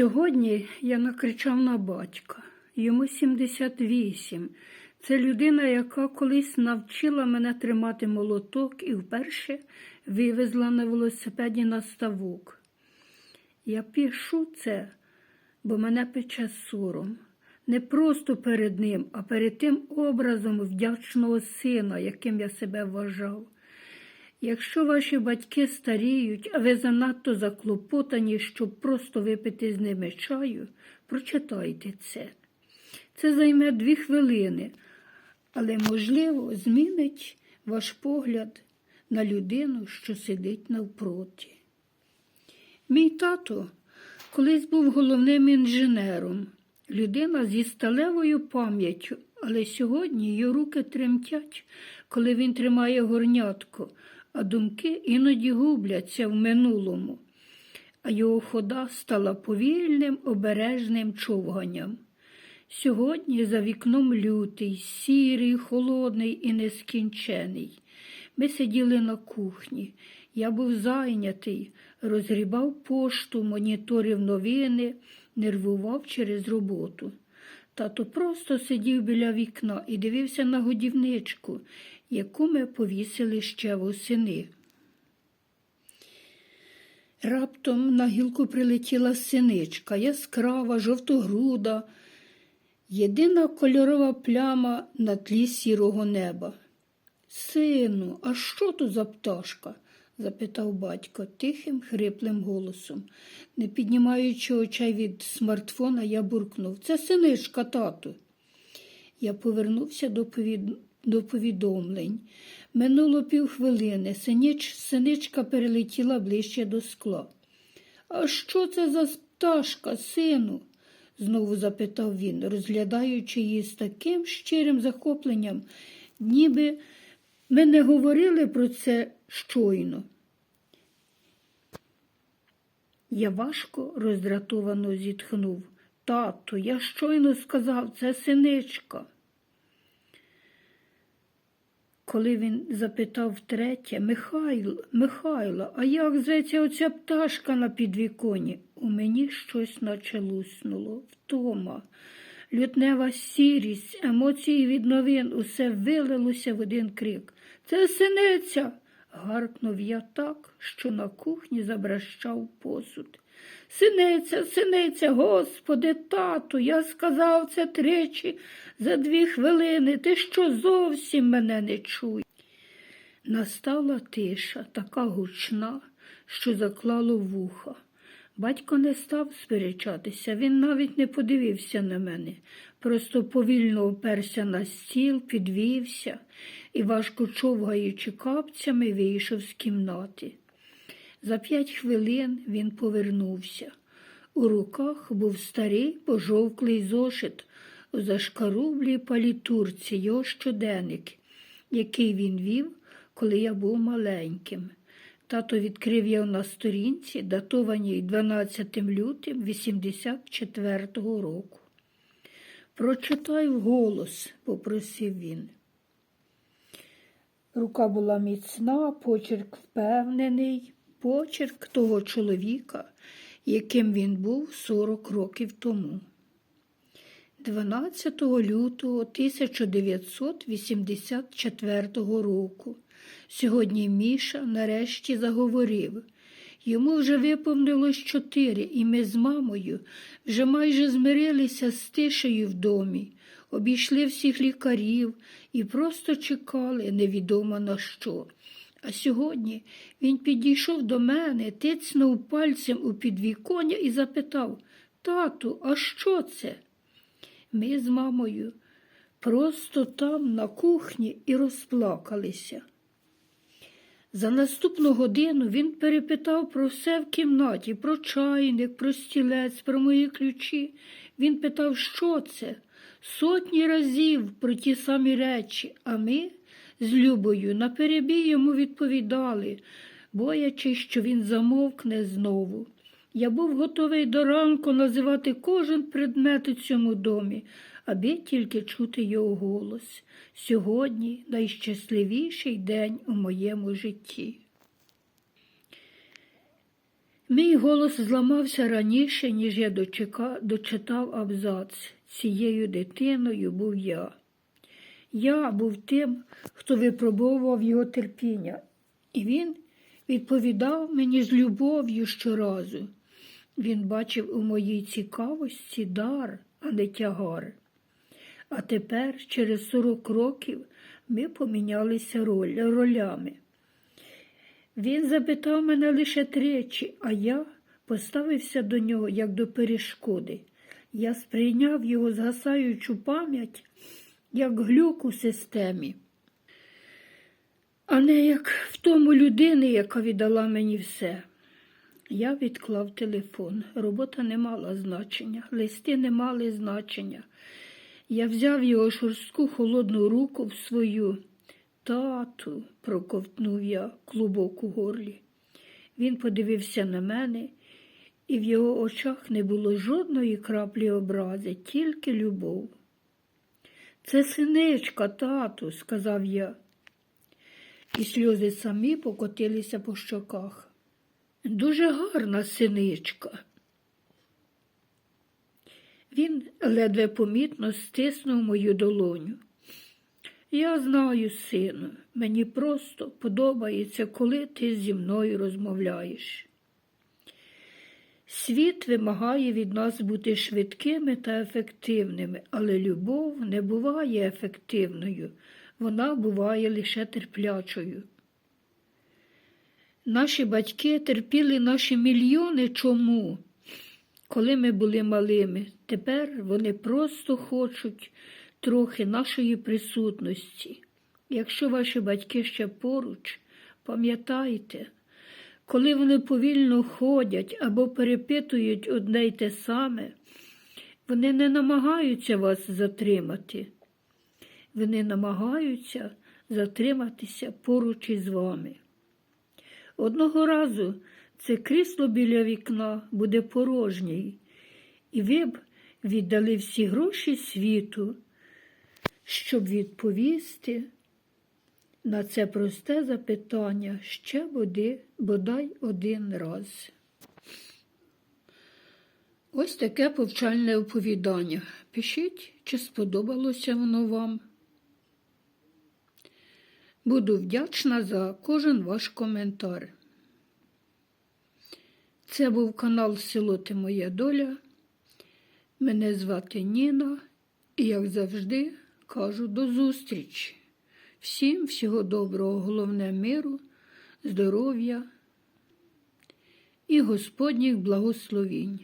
Сьогодні я накричав на батька. Йому 78. Це людина, яка колись навчила мене тримати молоток і вперше вивезла на велосипеді на ставок. Я пишу це, бо мене пече сором. Не просто перед ним, а перед тим образом вдячного сина, яким я себе вважав. Якщо ваші батьки старіють, а ви занадто заклопотані, щоб просто випити з ними чаю, прочитайте це. Це займе дві хвилини, але, можливо, змінить ваш погляд на людину, що сидить навпроти. Мій тато колись був головним інженером, людина зі сталевою пам'яттю, але сьогодні її руки тремтять, коли він тримає горнятко, а думки іноді губляться в минулому, а його хода стала повільним, обережним човганням. Сьогодні за вікном лютий, сірий, холодний і нескінчений. Ми сиділи на кухні. Я був зайнятий, розгрібав пошту, моніторив новини, нервував через роботу. Тато просто сидів біля вікна і дивився на годівничку, яку ми повісили ще восени. Раптом на гілку прилетіла синичка, яскрава, жовтогруда, єдина кольорова пляма на тлі сірого неба. Сину, а що то за пташка? запитав батько тихим, хриплим голосом. Не піднімаючи очей від смартфона, я буркнув Це синичка, тату. Я повернувся до, повід... до повідомлень. Минуло півхвилини. Синіч... Синичка перелетіла ближче до скла. А що це за пташка, сину? знову запитав він, розглядаючи її з таким щирим захопленням, ніби ми не говорили про це щойно. Я важко роздратовано зітхнув. Тату, я щойно сказав, це синичка. Коли він запитав втретє, Михайло, Михайло, а як зветься оця пташка на підвіконі? У мені щось наче луснуло, втома. Лютнева сірість, емоції від новин, усе вилилося в один крик. Це синиця. Гаркнув я так, що на кухні забращав посуд. Синиця, синиця, господи, тату, я сказав це тричі за дві хвилини. Ти що зовсім мене не чуєш? Настала тиша, така гучна, що заклало вуха. Батько не став сперечатися, він навіть не подивився на мене, просто повільно оперся на стіл, підвівся і, важко човгаючи капцями, вийшов з кімнати. За п'ять хвилин він повернувся. У руках був старий пожовклий зошит у зашкарублій палітурці його щоденник, який він вів, коли я був маленьким. Тато відкрив його на сторінці, датованій 12 лютим 84-го року. Прочитай вголос, попросив він. Рука була міцна, почерк впевнений, почерк того чоловіка, яким він був 40 років тому. 12 лютого 1984 року сьогодні Міша нарешті заговорив. Йому вже виповнилось чотири, і ми з мамою вже майже змирилися з тишею в домі, обійшли всіх лікарів і просто чекали невідомо на що. А сьогодні він підійшов до мене, тицнув пальцем у підвіконня і запитав Тату, а що це? Ми з мамою просто там на кухні і розплакалися. За наступну годину він перепитав про все в кімнаті, про чайник, про стілець, про мої ключі. Він питав, що це, сотні разів про ті самі речі, а ми з Любою наперебій йому відповідали, боячись, що він замовкне знову. Я був готовий до ранку називати кожен предмет у цьому домі, аби тільки чути його голос. Сьогодні найщасливіший день у моєму житті. Мій голос зламався раніше, ніж я дочитав абзац. Цією дитиною був я. Я був тим, хто випробовував його терпіння, і він відповідав мені з любов'ю щоразу. Він бачив у моїй цікавості дар, а не тягар. А тепер, через сорок років, ми помінялися роль, ролями. Він запитав мене лише тричі, а я поставився до нього як до перешкоди. Я сприйняв його згасаючу пам'ять як глюк у системі, а не як в тому людини, яка віддала мені все. Я відклав телефон. Робота не мала значення, листи не мали значення. Я взяв його шорстку холодну руку в свою. Тату, проковтнув я клубок у горлі. Він подивився на мене, і в його очах не було жодної краплі образи, тільки любов. Це синичка, тату, сказав я, і сльози самі покотилися по щоках. Дуже гарна синичка. Він ледве помітно стиснув мою долоню. Я знаю, сину, мені просто подобається, коли ти зі мною розмовляєш. Світ вимагає від нас бути швидкими та ефективними, але любов не буває ефективною, вона буває лише терплячою. Наші батьки терпіли наші мільйони чому? Коли ми були малими, тепер вони просто хочуть трохи нашої присутності. Якщо ваші батьки ще поруч, пам'ятайте, коли вони повільно ходять або перепитують одне й те саме, вони не намагаються вас затримати. Вони намагаються затриматися поруч із вами. Одного разу це крісло біля вікна буде порожнє, і ви б віддали всі гроші світу, щоб відповісти на це просте запитання ще боди, бодай один раз. Ось таке повчальне оповідання. Пишіть, чи сподобалося воно вам. Буду вдячна за кожен ваш коментар. Це був канал Село Ти Моя Доля. Мене звати Ніна, і, як завжди, кажу до зустрічі. Всім всього доброго, головне миру, здоров'я і Господніх благословінь.